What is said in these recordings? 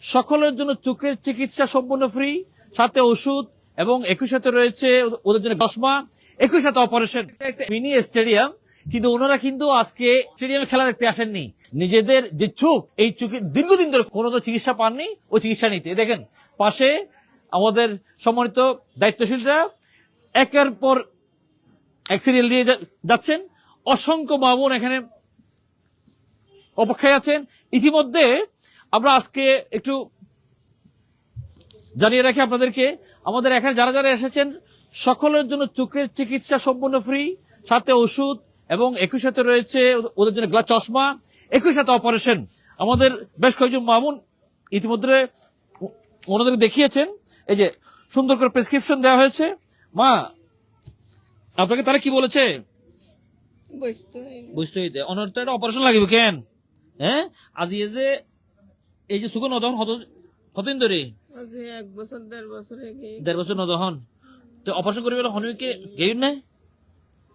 সকলের জন্য চোখের চিকিৎসা সম্পূর্ণ ফ্রি সাথে ওষুধ, এবং একই সাথে রয়েছে ওদের- জন্য চশমা, একই সাথে অপারেশন একটা মিনি স্টেডিয়াম কিন্তু ওনারা কিন্তু আজকে স্টেডিয়ামে খেলা দেখতে আসেননি। নিজেদের যে চোখ, এই চোখে দীর্ঘদিন ধরে কোনো তো চিকিৎসা পাননি, ও চিকিৎসা নিতে। দেখেন, পাশে আমাদের সম্মানিত দায়িত্বশীলরা একের পর এক সিরিয়াল দিয়ে যাচ্ছেন। অসংখ্য বাবুন এখানে অপেক্ষায় আছেন। ইতিমধ্যে আমরা আজকে একটু জানিয়ে রাখি আপনাদেরকে আমাদের এখানে যারা যারা এসেছেন সকলের জন্য চোখের চিকিৎসা সম্পূর্ণ ফ্রি সাথে ওষুধ এবং একই সাথে রয়েছে ওদের- জন্য গ্লাস চশমা একই সাথে অপারেশন। আমাদের বেশ কয়েকজন মামুন ইতিমধ্যে ও- ওনাদেরকে দেখিয়েছেন। এই যে সুন্দর করে প্রেসক্রিপশন দেওয়া হয়েছে। মা আপনাকে তারা কি বলেছে? বুঝতে অনর তো অপারেশন লাগবে কেন? হ্যাঁ? আজ এই যে এই যে সুগন নদহন কত কতদিন ধরে এক বছর দেড় বছর দেড় বছর নদহন। তো অপারেশন করবে হনি কে গেইন না?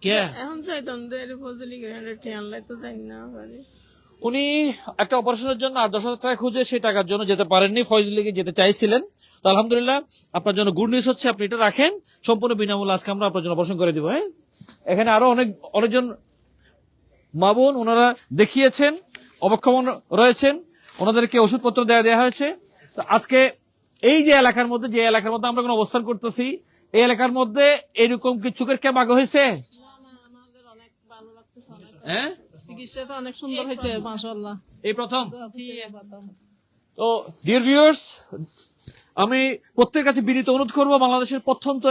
কে? এখন চাইতাম দের ফজলি গ্রান্ডে ঠেয়ান লাই তো যাই না পারি উনি একটা অপারেশনের জন্য আট দশ হাজার টাকা খুঁজে সেই টাকার জন্য যেতে পারেননি ফয়জ লিগে যেতে চাইছিলেন। তো আলহামদুলিল্লাহ আপনার জন্য গুড নিউজ হচ্ছে আপনি এটা রাখেন। সম্পূর্ণ বিনামূল্যে আজকে আমরা আপনার জন্য অপারেশন করে দিব হ্যাঁ? এখানে আরও অনেক অনেকজন মা বোন ওনারা দেখিয়েছেন অবক্ষমন রয়েছেন। ওনাদেরকে ওষুধপত্র দেওয়া দেওয়া হয়েছে। তো আজকে এই যে এলাকার মধ্যে যে এলাকার মধ্যে আমরা কোনো অবস্থান করতেছি এই এলাকার মধ্যে এরকম কি চোখের ক্যাম্প আগে হয়েছে? হ্যাঁ? চিকিৎসাটা অনেক সুন্দর হয়েছে মাশাআল্লাহ। এই প্রথম? তো ডিয়ার ভিউয়ার্স আমি প্রত্যেকের কাছে বিনীত অনুরোধ করব বাংলাদেশের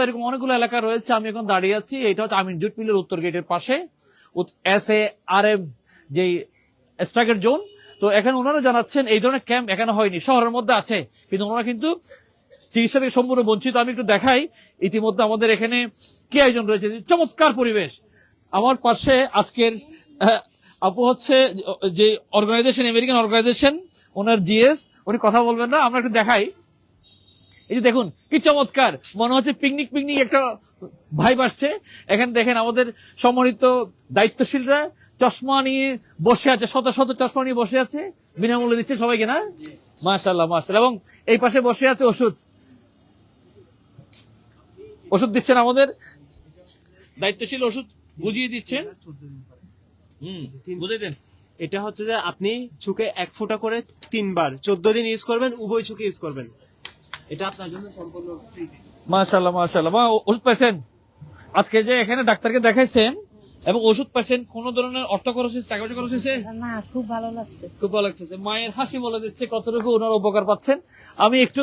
এরকম অনেকগুলো এলাকা রয়েছে আমি এখন দাঁড়িয়ে আছি এটা হচ্ছে আমিন জুট মিলের উত্তর গেটের পাশে এস এ আর এম যে স্ট্রাইকের জোন তো এখানে ওনারা জানাচ্ছেন এই ধরনের ক্যাম্প এখানে হয়নি, শহরের মধ্যে আছে। কিন্তু ওনারা কিন্তু চিকিৎসা থেকে সম্পূর্ণ বঞ্চিত। আমি একটু দেখাই, ইতিমধ্যে আমাদের এখানে কি আয়োজন রয়েছে? চমৎকার পরিবেশ। আমার পাশে আজকের আপু হচ্ছে যে অর্গানাইজেশন আমেরিকান অর্গানাইজেশন ওনার জিএস, উনি কথা বলবেন না, আমরা একটু দেখাই। এই যে দেখুন, কি চমৎকার। মনে হচ্ছে পিকনিক পিকনিক একটা ভাইব আসছে। এখানে দেখেন আমাদের সম্মানিত দায়িত্বশীলরা চশমা নিয়ে বসে আছে শত শত চশমা নিয়ে বসে আছে। বিনামূল্যে দিচ্ছে সবাইকে না? মাশাল্লাহ মাশাল্লাহ এবং এই পাশে বসে আছে ওষুধ। ওষুধ দিচ্ছেন আমাদের? দায়িত্বশীল ওষুধ বুঝিয়ে দিচ্ছেন। হুম বুঝিয়ে দেন। এটা হচ্ছে যে আপনি চোখে এক ফোঁটা করে তিনবার চোদ্দ দিন ইউজ করবেন উভয় চোখে ইউজ করবেন। এটা আপনার জন্য সম্পূর্ণ ফ্রি মাশাল্লাহ মাশাল্লাহ মা ওষুধ পাইছেন? আজকে যে এখানে ডাক্তারকে দেখাইছেন এবং ওষুধ পাইছেন কোন ধরনের অর্থ খরচ হয়েছে টাকা খরচ হয়েছে না খুব ভালো লাগছে। খুব ভালো লাগতেছে মায়ের হাসি বলে দিচ্ছে কতটুকু ওনার উপকার পাচ্ছেন। আমি একটু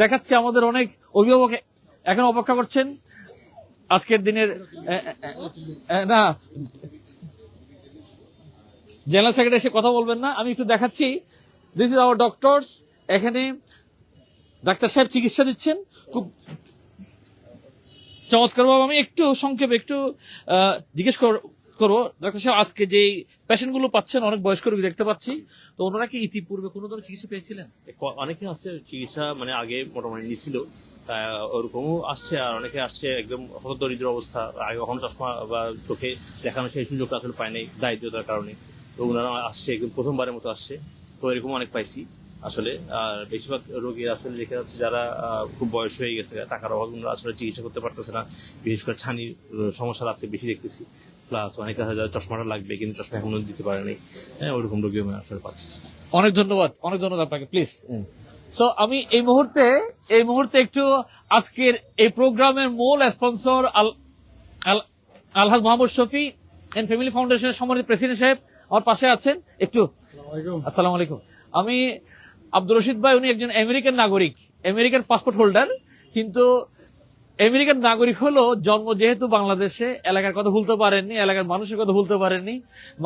দেখাচ্ছি আমাদের অনেক অভিভাবক এখন অপেক্ষা করছেন। আজকের দিনের না জেনারেল সেক্রেটারি এসে কথা বলবেন না। আমি একটু দেখাচ্ছি। দিস ইজ আওয়ার ডক্টরস এখানে ডাক্তার সাহেব চিকিৎসা দিচ্ছেন। খুব চমৎকার বাবু আমি একটু সংক্ষেপে একটু জিজ্ঞেস কর- করব। ডাক্তার সাহেব, আজকে যে পেশেন্টগুলো পাচ্ছেন, অনেক বয়স্ক রোগী দেখতে পাচ্ছি। তো ওনারা কি ইতিপূর্বে কোনো ধরনের চিকিৎসা পেয়েছিলেন? অনেকে আসছে চিকিৎসা মানে আগে মোটামুটি নিছিল। ওরকমও আসছে আর অনেকে আসছে একদম হতদরিদ্র অবস্থা। আগে কখনো চশমা বা চোখে দেখানো সেই সুযোগটা আসলে পায় নাই, দারিদ্রতার কারণে। তো ওনারা আসছে, একদম প্রথমবারের মতো আসছে। তো এরকম অনেক পাইছি। আসলে আর বেশিরভাগ রোগীর আসলে দেখা যাচ্ছে যারা খুব বয়স হয়ে গেছে টাকার অভাব আসলে চিকিৎসা করতে পারতেছে না। বিশেষ করে ছানির সমস্যা আছে বেশি দেখতেছি। প্লাস অনেকে আছে যারা চশমাটা লাগবে কিন্তু চশমা এখনও দিতে পারে নাই। হ্যাঁ ওরকম রোগী আমি আসলে পাচ্ছি। অনেক ধন্যবাদ অনেক ধন্যবাদ আপনাকে প্লিজ সো আমি এই মুহূর্তে এই মুহূর্তে একটু আজকের এই প্রোগ্রামের মূল স্পন্সর আল আল- আলহাজ মোহাম্মদ শফি এন্ড ফ্যামিলি ফাউন্ডেশনের সম্মানিত প্রেসিডেন্ট সাহেব আমার পাশে আছেন। একটু আসসালামু আলাইকুম। আমি আব্দুর রশিদ ভাই উনি একজন আমেরিকান নাগরিক, আমেরিকান পাসপোর্ট হোল্ডার কিন্তু আমেরিকান নাগরিক হলো জন্ম যেহেতু বাংলাদেশে, এলাকার কথা ভুলতে পারেননি, এলাকার মানুষের কথা ভুলতে পারেননি,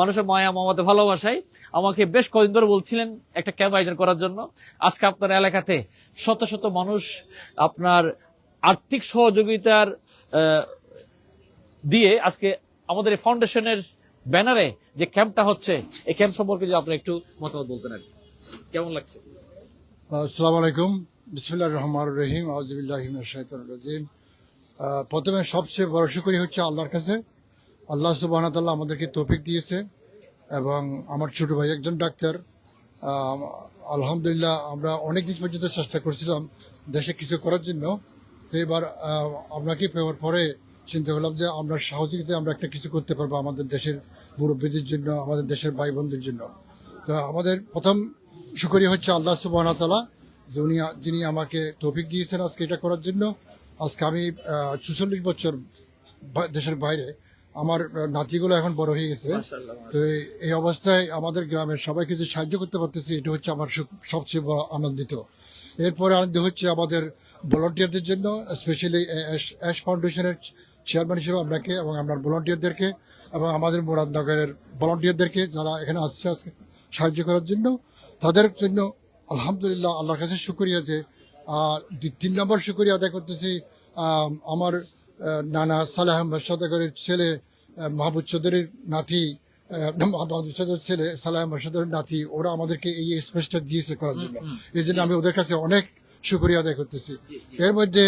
মানুষের মায়া, মমতা, ভালোবাসায় আমাকে বেশ কদিন ধরে বলছিলেন একটা ক্যাম্প আয়োজন করার জন্য আজকে আপনার এলাকাতে শত শত মানুষ আপনার আর্থিক সহযোগিতার দিয়ে আজকে আমাদের এই ফাউন্ডেশনের ব্যানারে যে ক্যাম্পটা হচ্ছে, এই ক্যাম্প সম্পর্কে যদি আপনি একটু মতামত বলতেন আর। কেমন লাগছে আসসালামু আলাইকুম। বিসমিল্লাহ রহমান রহিম। আউজবিল্লাহ রাজিম। প্রথমে সবচেয়ে বড় শুকরি হচ্ছে আল্লাহর কাছে। আল্লাহ সুবাহ আমাদেরকে তৌফিক দিয়েছে এবং আমার ছোট ভাই একজন ডাক্তার। আলহামদুলিল্লাহ আমরা অনেক দিন পর্যন্ত চেষ্টা করছিলাম দেশে কিছু করার জন্য। তো এবার আপনাকে পাওয়ার পরে চিন্তা করলাম যে আমরা সহযোগিতায় আমরা একটা কিছু করতে পারব আমাদের দেশের মুরব্বীদের জন্য, আমাদের দেশের ভাই বোনদের জন্য। তো আমাদের প্রথম শুকরিয়া হচ্ছে আল্লাহ সুবাহ তালা যে উনি যিনি আমাকে তৌফিক দিয়েছেন আজকে এটা করার জন্য। আজকে আমি চুচল্লিশ বছর দেশের বাইরে আমার নাতিগুলো এখন বড় হয়ে গেছে। তো এই- এই অবস্থায় আমাদের গ্রামের সবাইকে যে সাহায্য করতে পারতেছি এটা হচ্ছে আমার সবচেয়ে বড় আনন্দিত। এরপরে আনন্দ হচ্ছে আমাদের ভলান্টিয়ারদের জন্য স্পেশালি অ্যাশ ফাউন্ডেশনের চেয়ারম্যান হিসেবে আপনাকে এবং আপনার ভলান্টিয়ারদেরকে এবং আমাদের মুরাদনগরের ভলান্টিয়ারদেরকে যারা এখানে আসছে আজকে সাহায্য করার জন্য। তাদের জন্য আলহামদুলিল্লাহ আল্লাহর কাছে শুক্রিয়া যে তিন নম্বর শুক্রিয়া আদায় করতেছি আমার নানা সালেহ আহমদ সদাগরের ছেলে মাহবুব চৌধুরীর নাতি মাহবুব চৌধুরীর ছেলে সালেহ আহমদ সদাগরের নাতি ওরা আমাদেরকে এই স্পেসটা দিয়েছে করার জন্য। এই জন্য আমি ওদের কাছে অনেক শুক্রিয়া আদায় করতেছি। এর মধ্যে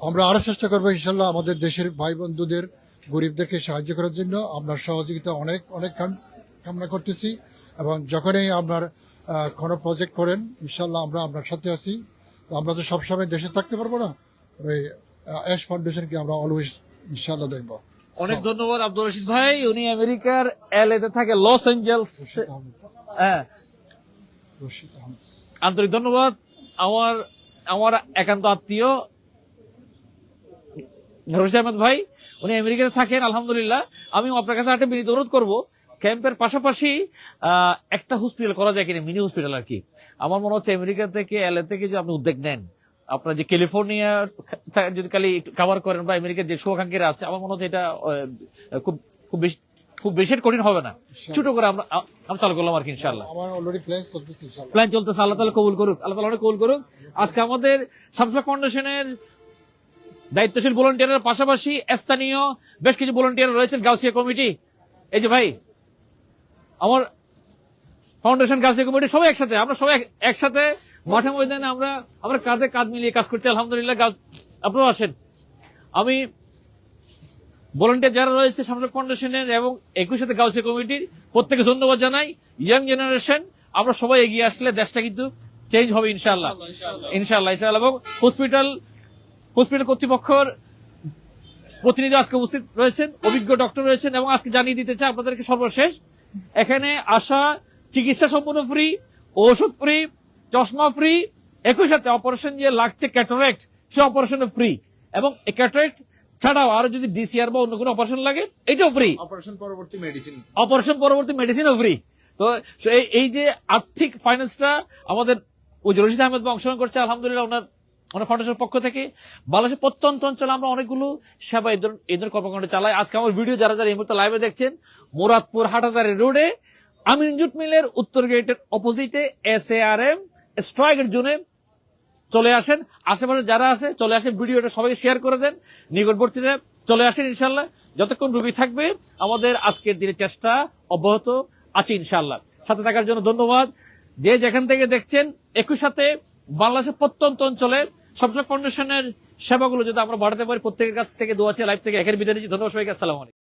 আমরা আরও চেষ্টা করব ইনশাল্লাহ আমাদের দেশের ভাই বন্ধুদের গরিবদেরকে সাহায্য করার জন্য। আপনার সহযোগিতা অনেক অনেক কাম- কামনা করতেছি। এবং যখনই আপনার কোনো প্রজেক্ট করেন ইনশাল্লাহ আমরা আপনার সাথে আছি। তো আমরা তো সবসময় দেশে থাকতে পারব না। ওই অ্যাশ ফাউন্ডেশনকে আমরা অলওয়েজ ইনশাল্লাহ দেখব। অনেক ধন্যবাদ আব্দুল রশিদ ভাই। উনি আমেরিকার এল তে থাকে লস এঞ্জেলস হ্যাঁ। আন্তরিক ধন্যবাদ। আমার আমার একান্ত আত্মীয় রশিদ আহমেদ ভাই উনি আমেরিকাতে থাকেন আলহামদুলিল্লাহ। আমি আপনার কাছে একটা বিনীত অনুরোধ করব। ক্যাম্পের পাশাপাশি একটা হসপিটাল করা যায় কিনা মিনি হসপিটাল আর কি। আমার মনে হচ্ছে আমেরিকা থেকে এলএ থেকে যে আপনি উদ্যোগ নেন আপনার যে ক্যালিফোর্নিয়া যদি খালি কভার করেন বা আমেরিকার যে শুভাকাঙ্ক্ষীরা আছে আমার মনে হচ্ছে এটা খুব খুব বেশি খুব বেশি কঠিন হবে না। ছোট করে আমরা আমরা চালু করলাম আর কি ইনশাল্লাহ। আমার প্ল্যান চলতেছে ইনশাল্লাহ। প্ল্যান চলতেছে আল্লাহ তালা কবুল করুক আল্লাহ তালা অনেক কবুল করুক। আজকে আমাদের সামসা ফাউন্ডেশনের দায়িত্বশীল ভলান্টিয়ারের পাশাপাশি স্থানীয় বেশ কিছু ভলান্টিয়ার রয়েছেন গাউসিয়া কমিটি এই যে ভাই আমার ফাউন্ডেশন গাউসিয়া কমিটি সবাই একসাথে আমরা সবাই একসাথে মাঠে ময়দানে আমরা আমরা কাঁধে কাঁধ মিলিয়ে কাজ করছি আলহামদুলিল্লাহ গাছ আপনারা আসেন। আমি ভলান্টিয়ার যারা রয়েছে সামরিক ফাউন্ডেশনের এবং একই সাথে গাউসিয়া কমিটির প্রত্যেকে ধন্যবাদ জানাই। ইয়াং জেনারেশন আমরা সবাই এগিয়ে আসলে দেশটা কিন্তু চেঞ্জ হবে ইনশাল্লাহ ইনশাল্লাহ ইনশাল্লাহ এবং হসপিটাল হসপিটাল কর্তৃপক্ষের প্রতিনিধি আজকে উপস্থিত রয়েছেন অভিজ্ঞ ডক্টর রয়েছেন এবং আজকে জানিয়ে দিতে চাই আপনাদেরকে সর্বশেষ এখানে আসা চিকিৎসা সম্পূর্ণ ফ্রি ওষুধ ফ্রি চশমা ফ্রি একই সাথে অপারেশন যে লাগছে ক্যাটারেক্ট সে অপারেশন ফ্রি এবং ক্যাটারেক্ট ছাড়াও আরও যদি ডিসিআর বা অন্য কোনো অপারেশন লাগে এটাও ফ্রি অপারেশন পরবর্তী মেডিসিন অপারেশন পরবর্তী মেডিসিনও ফ্রি তো এই এই যে আর্থিক ফাইন্যান্সটা আমাদের ওই রশিদ আহমেদ অংশগ্রহণ করছে আলহামদুলিল্লাহ ওনার ওনার ফাউন্ডেশনের পক্ষ থেকে বাংলাদেশের প্রত্যন্ত অঞ্চলে আমরা অনেকগুলো সেবা এই ধরনের- কর্মকাণ্ড চালাই। আজকে আমার ভিডিও যারা যারা এই মুহূর্তে লাইভে দেখছেন, মুরাদপুর হাটাজারি রোডে আমিন জুট মিলের উত্তর গেটের অপোজিটে এস এ আর এম স্ট্রাইকের জোনে চলে আসেন। আশেপাশে যারা আছে, চলে আসেন ভিডিওটা সবাইকে শেয়ার করে দেন। নিকটবর্তীতে চলে আসেন ইনশাল্লাহ যতক্ষণ রুগী থাকবে, আমাদের আজকের দিনের চেষ্টা অব্যাহত আছে ইনশাল্লাহ সাথে থাকার জন্য ধন্যবাদ। যে যেখান থেকে দেখছেন, একই সাথে বাংলাদেশের প্রত্যন্ত অঞ্চলে সবসময় ফাউন্ডেশনের সেবাগুলো যদি আমরা বাড়াতে পারি, প্রত্যেকের কাছ থেকে দোয়া আছে লাইফ থেকে একের বিদায় নিচ্ছি ধন্যবাদ সবাইকে আসসালামাইকুম